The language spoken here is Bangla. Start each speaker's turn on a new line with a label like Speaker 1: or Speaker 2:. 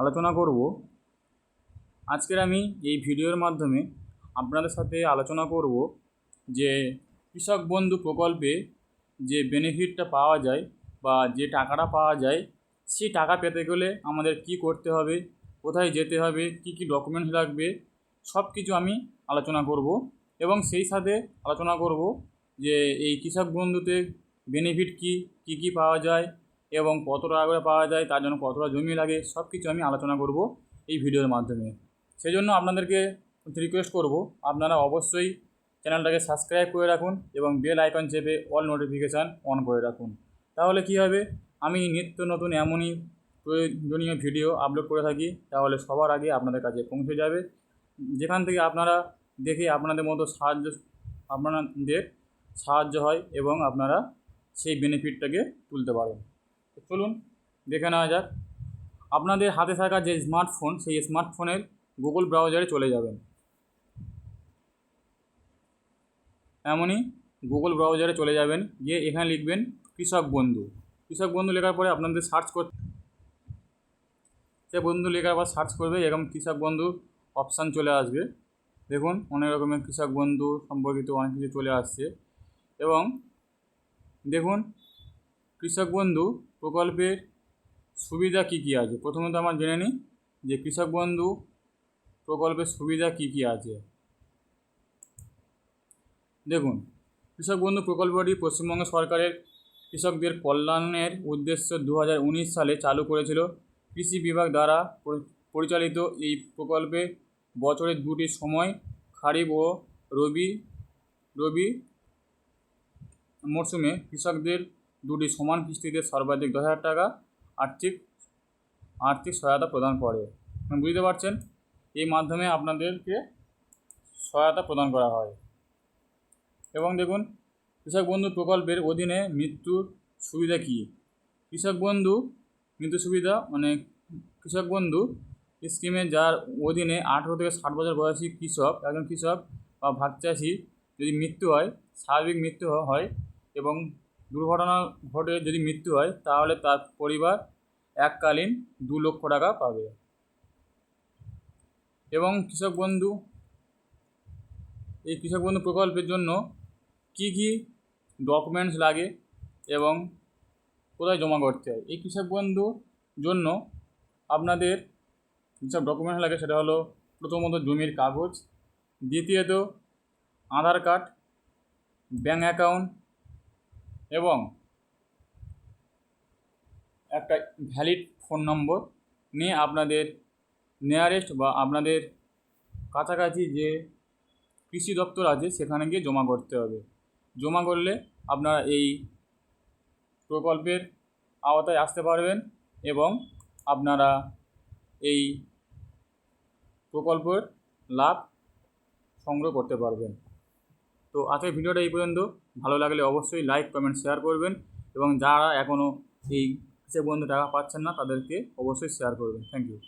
Speaker 1: আলোচনা করব। আজকের আমি এই ভিডিওর মাধ্যমে আপনাদের সাথে আলোচনা করব যে কৃষক বন্ধু প্রকল্পে যে বেনিফিটটা পাওয়া যায় বা যে টাকাটা পাওয়া যায়, সেই টাকা পেতে গেলে আমাদের কি করতে হবে, কোথায় যেতে হবে, কি কি ডকুমেন্টস লাগবে সব কিছু আমি আলোচনা করব এবং সেই সাথে আলোচনা করব যে এই কৃষক বন্ধুতে বেনিফিট কি কি কি পাওয়া যায় এবং কত টাকা করে পাওয়া যায়, তার জন্য কতটা জমি লাগে সব কিছু আমি আলোচনা করব এই ভিডিওর মাধ্যমে। সেই জন্য আপনাদেরকে রিকোয়েস্ট করব, আপনারা অবশ্যই চ্যানেলটাকে সাবস্ক্রাইব করে রাখুন এবং বেল আইকন চেপে অল নোটিফিকেশান অন করে রাখুন। তাহলে কি হবে? আমি নিত্য নতুন এমনই প্রয়োজনীয় ভিডিও আপলোড করে থাকি, তাহলে সবার আগে আপনাদের কাছে পৌঁছে যাবে। যেখান থেকে আপনারা দেখে আপনাদের মতো সাহায্য, আপনাদের সাহায্য হয় এবং আপনারা সেই বেনিফিটটাকে তুলতে পারেন। চলুন দেখে নেওয়া যাক। আপনাদের হাতে থাকা যে স্মার্টফোন সেই স্মার্টফোনের গুগল ব্রাউজারে চলে যাবেন। এমনই গুগল ব্রাউজারে চলে যাবেন। গিয়ে এখানে লিখবেন কৃষক বন্ধু। কৃষক বন্ধু লেখার পরে আপনাদের সার্চ করতে সে বন্ধু লেখার পর সার্চ করবে, এরকম কৃষক বন্ধু অপশান চলে আসবে। দেখুন, অনেক রকমের কৃষক বন্ধু সম্পর্কিত অনেক কিছু চলে আসছে। এবং দেখুন কৃষক বন্ধু প্রকল্পের সুবিধা কী কী আছে? প্রথমত আমরা জেনে নিই যে কৃষক বন্ধু প্রকল্পের সুবিধা কী কী আছে। দেখুন, কৃষক বন্ধু প্রকল্পটি পশ্চিমবঙ্গ সরকারের কৃষকদের কল্যাণের উদ্দেশ্য দু হাজার উনিশ সালে চালু করেছিল। কৃষি বিভাগ দ্বারা পরিচালিত এই প্রকল্পে বছরের দুটি সময় খারিফ ও রবি রবি মরশুমে কৃষকদের দুটি সমান কিস্তিতে সর্বাধিক দশ হাজার টাকা আর্থিক আর্থিক সহায়তা প্রদান করে। বুঝতে পারছেন? এই মাধ্যমে আপনাদেরকে সহায়তা প্রদান করা হয়। এবং দেখুন, কৃষক বন্ধু প্রকল্পের অধীনে মৃত্যুর সুবিধা কী? কৃষক বন্ধু মৃত্যু সুবিধা মানে কৃষক বন্ধু স্কিমে যার অধীনে আঠেরো থেকে ষাট বছর বয়সী কৃষক, একজন কৃষক বা ভাগ চাষি যদি মৃত্যু হয়, স্বাভাবিক মৃত্যু হয় এবং দুর্ঘটনা ঘটে যদি মৃত্যু হয়, তাহলে তার পরিবার এককালীন দু লক্ষ টাকা পাবে। এবং কৃষক বন্ধু, এই কৃষক বন্ধু প্রকল্পের জন্য কী কী ডকুমেন্টস লাগে এবং কোথায় জমা করতে হয়? এই কৃষক বন্ধুর জন্য আপনাদের যেসব ডকুমেন্টস লাগে, সেটা হলো প্রথমত জমির কাগজ, দ্বিতীয়ত আধার কার্ড ব্যাঙ্ক অ্যাকাউন্ট এবং একটা ভ্যালিড ফোন নম্বর নিয়ে আপনাদের নিয়ারেস্ট বা আপনাদের কাছাকাছি যে কৃষি দপ্তর আছে, সেখানে গিয়ে জমা করতে হবে। জমা করলে আপনারা এই প্রকল্পের আওতায় আসতে পারবেন এবং আপনারা এই প্রকল্পের লাভ সংগ্রহ করতে পারবেন। তো আজকের ভিডিওটা এই পর্যন্ত। ভালো লাগলে অবশ্যই লাইক কমেন্ট শেয়ার করবেন এবং যারা এখনও এই সে বন্ধু টাকা পাচ্ছেন না, তাদেরকে অবশ্যই শেয়ার করবেন। Thank you